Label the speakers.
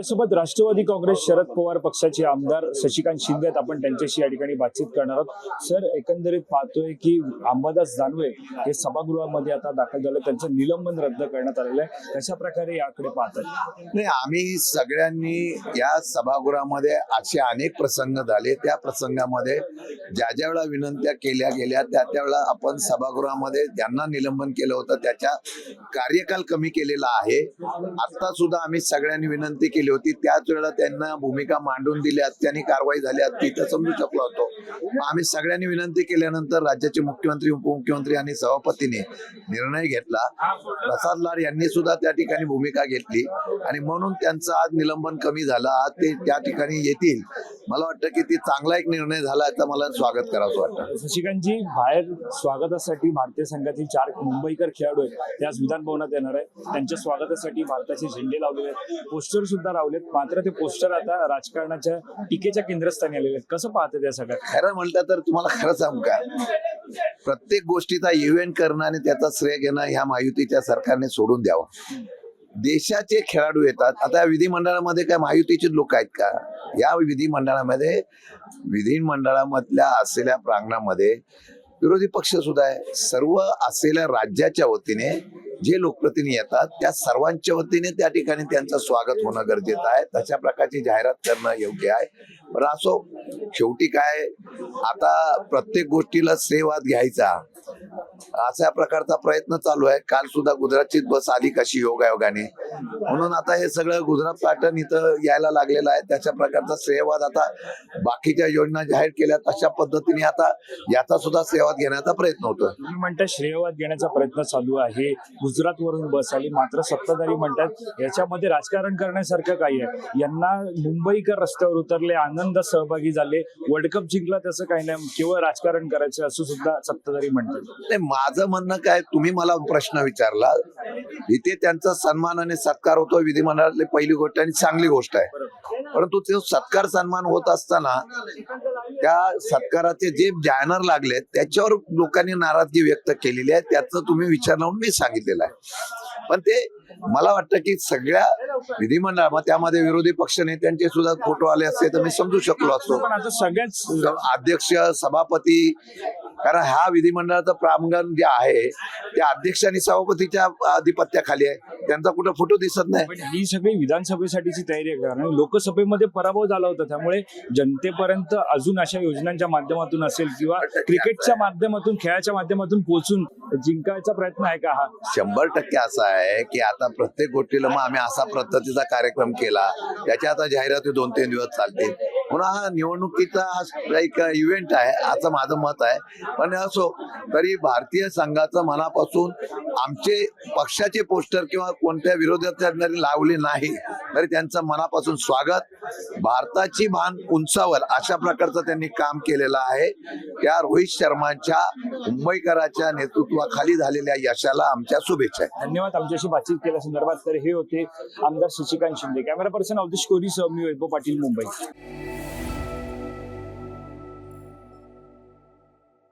Speaker 1: त्यासोबत राष्ट्रवादी काँग्रेस शरद पवार पक्षाचे आमदार शशिकांत शिंदे आहेत. आपण त्यांच्याशी या ठिकाणी बातचीत करणार आहोत. सर एकंदरीत पाहतोय की अंबादास दानवे हे सभागृहामध्ये आता दाखल झाले. त्यांचं निलंबन रद्द करण्यात आलेलं आहे. कशा प्रकारे याकडे पाहतात
Speaker 2: नाही आम्ही सगळ्यांनी या सभागृहामध्ये असे अनेक प्रसंग झाले. त्या प्रसंगामध्ये ज्या ज्या वेळा विनंत्या केल्या गेल्या त्या त्यावेळा आपण सभागृहामध्ये ज्यांना निलंबन केलं होतं त्याच्या कार्यकाल कमी केलेला आहे. आता सुद्धा आम्ही सगळ्यांनी विनंती केली होती. त्याच वेळेला त्यांना भूमिका मांडून दिल्या त्यांनी कारवाई झाली असती समजू शकलो होतो. आम्ही सगळ्यांनी विनंती केल्यानंतर राज्याचे मुख्यमंत्री उपमुख्यमंत्री आणि सभापतीने निर्णय घेतला. प्रसाद लाड यांनी सुद्धा त्या ठिकाणी भूमिका घेतली. आणि म्हणून त्यांचं आज निलंबन कमी झालं. आज ते त्या ठिकाणी येतील. मला वाटतं की ती चांगला एक निर्णय झाला तर मला स्वागत करावं वाटतं.
Speaker 1: शशिकांतजी बाहेर स्वागतासाठी भारतीय संघातील चार मुंबईकर खेळाडू आहेत. ते आज विधान भवनात येणार आहे त्यांच्या स्वागतासाठी भारताचे झेंडे लावलेले आहेत. पोस्टर सुद्धा लावलेत. मात्र ते पोस्टर आता राजकारणाच्या टीकेच्या केंद्रस्थानी आलेले आहेत. कसं पाहतं त्या सगळ्यात
Speaker 2: खरं म्हटलं तर तुम्हाला खरं सांगू का? प्रत्येक गोष्टीचा इव्हेंट करणं आणि त्याचा श्रेय घेणं ह्या महायुतीच्या सरकारने सोडून द्यावं. देशाचे खेळाडू येतात. आता विधिमंडळामध्ये काय महायुतीचे लोक आहेत का? या विधिमंडळामध्ये विधिमंडळामधल्या असलेल्या प्रांगणामध्ये विरोधी पक्ष सुद्धा आहे. सर्व असलेल्या राज्याच्या वतीने जे लोकप्रतिनिधी येतात त्या सर्वांच्या वतीने त्या ठिकाणी त्यांचं स्वागत होणं गरजेचं आहे. तशा प्रकारची जाहिरात करणं योग्य आहे. पण असो शेवटी काय आता प्रत्येक गोष्टीला श्रेयवाद घ्यायचा. अशा प्रकारचा प्रयत्न चालू आहे. काल सुद्धा गुजरातचीच बस आली कशी योगायोगाने. म्हणून आता हे सगळं गुजरात पॅटर्न इथं यायला लागलेलं आहे. त्याच्या प्रकारचा श्रेयवाद आता बाकीच्या योजना जाहीर केल्या तशा पद्धतीने आता याचा सुद्धा श्रेयवाद घेण्याचा प्रयत्न होतोय.
Speaker 1: तुम्ही म्हणता श्रेयवाद घेण्याचा प्रयत्न चालू आहे. गुजरात वरून बस आली. मात्र सत्ताधारी म्हणतात याच्यामध्ये राजकारण करण्यासारखं काही आहे. यांना मुंबईकर रस्त्यावर उतरले आनंदात सहभागी झाले. वर्ल्ड कप जिंकला तसं काही नाही. केवळ राजकारण करायचं असं सुद्धा सत्ताधारी म्हणतात.
Speaker 2: माझं म्हणणं काय तुम्ही मला प्रश्न विचारला इथे त्यांचा सन्मान आणि सत्कार होतो विधिमंडळातली पहिली गोष्ट आणि चांगली गोष्ट आहे. परंतु ते सत्कार सन्मान होत असताना त्या सत्काराचे जे बॅनर लागले त्याच्यावर लोकांनी नाराजगी व्यक्त केलेली आहे त्याचं तुम्ही विचार लावून मी सांगितलेलं आहे. पण ते मला वाटतं की सगळ्या विधिमंडळ मग त्यामध्ये विरोधी पक्ष नेत्यांचे सुद्धा फोटो आले असते तर मी समजू शकलो असतो.
Speaker 1: पण आता सगळ्याच
Speaker 2: अध्यक्ष सभापती कारण हा विधिमंडळाचं प्रांगण जे आहे त्या अध्यक्ष आणि सभापतीच्या आधिपत्याखाली आहे. त्यांचा कुठं फोटो दिसत नाही.
Speaker 1: पण ही सगळी विधानसभेसाठीची तयारी आहे. कारण लोकसभेमध्ये पराभव झाला होता. त्यामुळे जनतेपर्यंत अजून अशा योजनांच्या माध्यमातून असेल किंवा क्रिकेटच्या माध्यमातून खेळाच्या माध्यमातून पोहोचून जिंकायचा प्रयत्न आहे का हा?
Speaker 2: शंभर टक्के असं आहे की आता प्रत्येक गोष्टीला मग आम्ही असा पद्धतीचा कार्यक्रम केला. त्याच्या आता जाहिराती दोन तीन दिवस चालतील. म्हणून हा निवडणुकीचा हा एक इव्हेंट आहे असं माझं मत आहे. पण असो तरी भारतीय संघाचं मनापासून आमचे पक्षाचे पोस्टर किंवा कोणत्या विरोधात लावले नाही तरी त्यांचं मनापासून स्वागत. भारताची भान उंचावर अशा प्रकारचं त्यांनी काम केलेलं आहे. त्या रोहित शर्माच्या मुंबईकराच्या नेतृत्वाखाली झालेल्या यशाला आमच्या शुभेच्छा
Speaker 1: धन्यवाद आमच्याशी बातचीत केल्या संदर्भात तर हे होते आमदार शशिकांत शिंदे. कॅमेरा पर्सन अवधेश कोरी सह मी वैभव पाटील मुंबई.